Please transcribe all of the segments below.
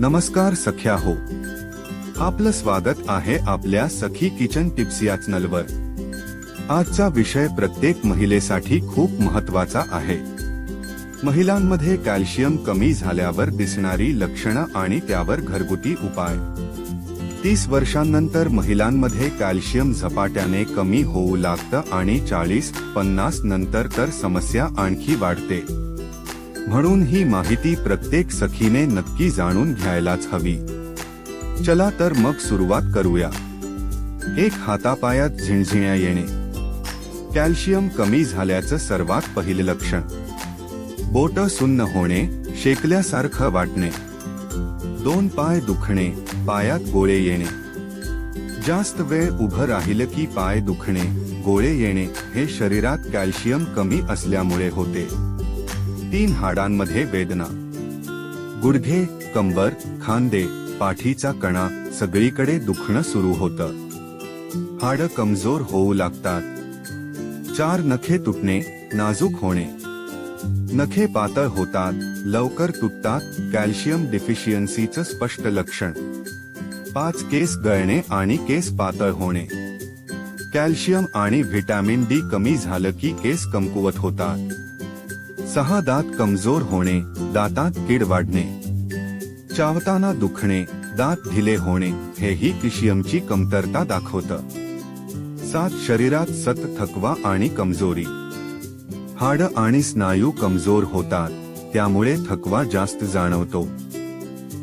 नमस्कार सख्या हो. आपलं स्वागत आहे आपल्या सखी किचन टिप्स या चॅनलवर. आजचा विषय प्रत्येक महिलेसाठी खूप महत्त्वाचा आहे. महिलांमध्ये कॅल्शियम कमी झाल्यावर दिसणारी लक्षणं आणि त्यावर घरगुती उपाय. तीस वर्षांनंतर महिलांमध्ये कॅल्शियम झपाट्याने कमी होऊ लागतं आणि चाळीस पन्नास नंतर तर समस्या आणखी वाढते. म्हणून ही माहिती प्रत्येक सखीने नक्की जाणून घ्यायलाच हवी. चला तर मग सुरुवात करूया. एक हातापायात झिणझिण्या येणे. कॅल्शियम कमी झाल्याचं सर्वात पहिलं लक्षण. बोट सुन्न होणे शेकल्यासारखं वाटणे. दोन पाय दुखणे पायात गोळे येणे. जास्त वेळ उभं राहिलं की पाय दुखणे गोळे येणे हे शरीरात कॅल्शियम कमी असल्यामुळे होते. तीन हाडांमध्ये वेदना. गुडघे कंबर खांदे पाठीचा कणा सगळीकडे दुखणं सुरू होतं. हाड कमजोर होऊ लागतात. चार नखे तुटणे नाजूक होणे. नखे पातळ होतात लवकर तुटतात कॅल्शियम डिफिशियन्सीचं स्पष्ट लक्षण. पाच केस गळणे आणि केस पातळ होणे. कॅल्शियम आणि व्हिटॅमिन डी कमी झालं की केस कमकुवत होतात. सहा दात कमजोर होणे दातात कीड वाढणे. चावताना दुखणे दात ढिले होणे हेही किशियमची कमतरता दाखवतं. सात शरीरात सत थकवा आणि कमजोरी. हाड आणि स्नायू कमजोर होतात त्यामुळे थकवा जास्त जाणवतो.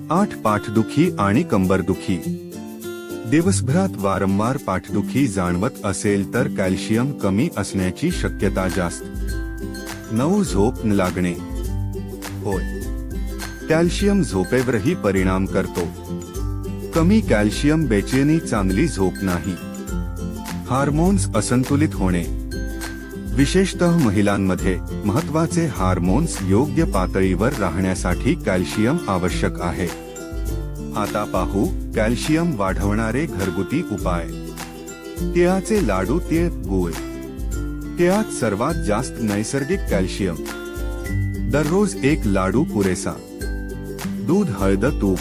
आठ पाठदुखी आणि कंबरदुखी. दिवसभरात वारंवार पाठदुखी जाणवत असेल तर कॅल्शियम कमी असण्याची शक्यता जास्त. नऊ झोप न लागणे. होय. कॅल्शियम झोपेवरही परिणाम करतो. कमी कॅल्शियम बेचैनी चांगली झोप नाही. हार्मोन्स असंतुलित होणे. विशेषतः महिलांमध्ये महत्त्वाचे हार्मोन्स योग्य पातळीवर राहण्यासाठी कॅल्शियम आवश्यक आहे. आता पाहू कॅल्शियम वाढवणारे घरगुती उपाय. तिळाचे लाडू तीळ गुळ. त्यात सर्वात जास्त नैसर्गिक कॅल्शियम. दररोज एक लाडू पुरेसा. दूध हळद तूप.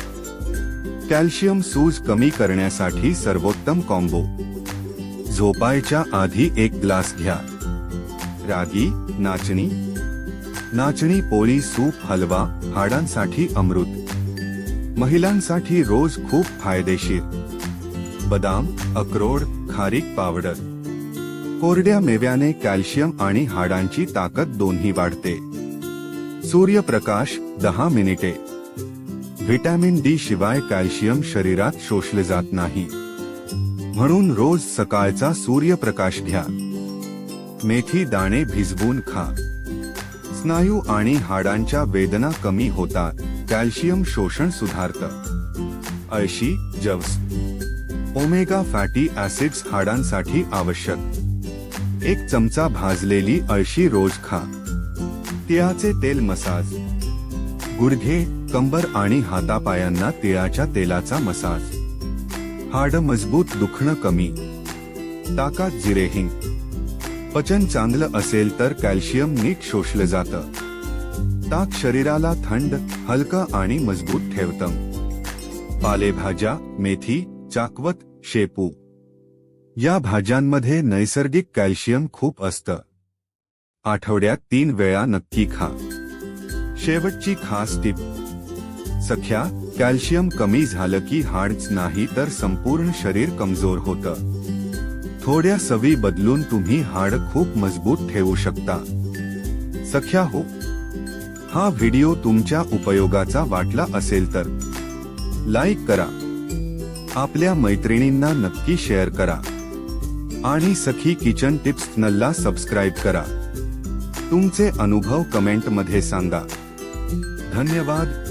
कॅल्शियम सूज कमी करण्यासाठी सर्वोत्तम कॉम्बो. झोपायच्या आधी एक ग्लास घ्या. रागी नाचणी. नाचणी पोळी सूप हलवा हाडांसाठी अमृत. महिलांसाठी रोज खूप फायदेशीर. बदाम अक्रोड खारीक पावडर. कोरड्या मेव्याने कॅल्शियम आणि हाडांची ताकद दोन्ही वाढते. सूर्यप्रकाश दहा मिनिटे. व्हिटॅमिन डी शिवाय कॅल्शियम शरीरात शोषले जात नाही. म्हणून रोज सकाळचा सूर्यप्रकाश घ्या. मेथी दाणे भिजवून खा. स्नायू आणि हाडांच्या वेदना कमी होतात. कॅल्शियम शोषण सुधारतं. अळशी जव्स. ओमेगा फॅटी ऍसिड्स हाडांसाठी आवश्यक. एक चमचा भाजलेली अळशी रोज खा. तिळाचे तेल मसाज. गुडघे कंबर आणि हातापायांना तिळाच्या तेलाचा मसाज. हाड मजबूत दुखणं कमी. ताकात जिरे हिंग. पचन चांगलं असेल तर कॅल्शियम नीट शोषलं जातं. ताक शरीराला थंड हलकं आणि मजबूत ठेवतं. पालेभाज्या मेथी चाकवत शेपू. या भाज्यांमध्ये नैसर्गिक कॅल्शियम खूप असतं. आठवड्यात तीन वेळा नक्की खा. शेवटची खास टिप. सख्या कॅल्शियम कमी झालं की हाडच नाही तर संपूर्ण शरीर कमजोर होतं. थोड्या सवी बदलून तुम्ही हाड खूप मजबूत ठेवू शकता. सख्या हो. हा व्हिडिओ तुमच्या उपयोगाचा वाटला असेल तर लाईक करा. आपल्या मैत्रिणींना नक्की शेअर करा. आणि सखी किचन टिप्स नल्ला सबस्क्राईब करा. तुमचे अनुभव कमेंटमध्ये सांगा. धन्यवाद.